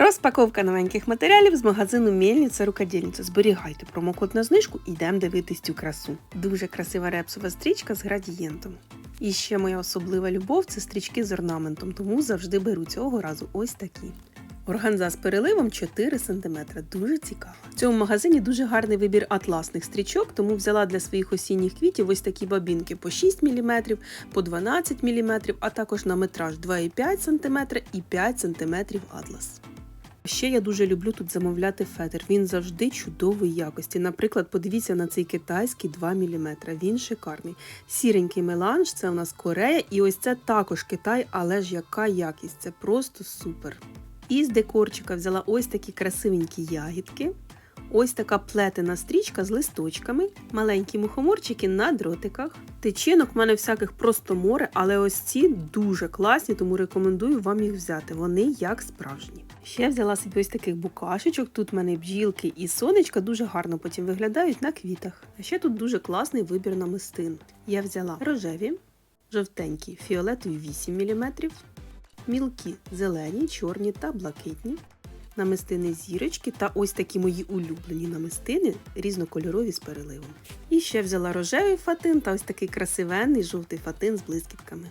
Розпаковка новеньких матеріалів з магазину Мельниця Рукодільниця. Зберігайте промокод на знижку і йдемо дивитись цю красу. Дуже красива репсова стрічка з градієнтом. І ще моя особлива любов це стрічки з орнаментом, тому завжди беру цього разу ось такі. Органза з переливом 4 см. Дуже цікаво. В цьому магазині дуже гарний вибір атласних стрічок, тому взяла для своїх осінніх квітів ось такі бабінки по 6 мм, по 12 мм, а також на метраж 2,5 см і 5 см атлас. Ще я дуже люблю тут замовляти фетр. Він завжди чудової якості. Наприклад, подивіться на цей китайський 2 мм. Він шикарний. Сіренький меланж це у нас Корея, і ось це також Китай, але ж яка якість? Це просто супер. І з декорчика взяла ось такі красивенькі ягідки. Ось така плетена стрічка з листочками, маленькі мухоморчики на дротиках. Тичинок в мене всяких просто море, але ось ці дуже класні, тому рекомендую вам їх взяти. Вони як справжні. Ще взяла собі ось таких букашечок. Тут в мене бджілки і сонечка дуже гарно потім виглядають на квітах. А ще тут дуже класний вибір намистин. Я взяла рожеві, жовтенькі, фіолетові 8 мм, мілкі зелені, чорні та блакитні намистини зірочки та ось такі мої улюблені намистини різнокольорові з переливом. І ще взяла рожевий фатин та ось такий красивенний жовтий фатин з блискітками.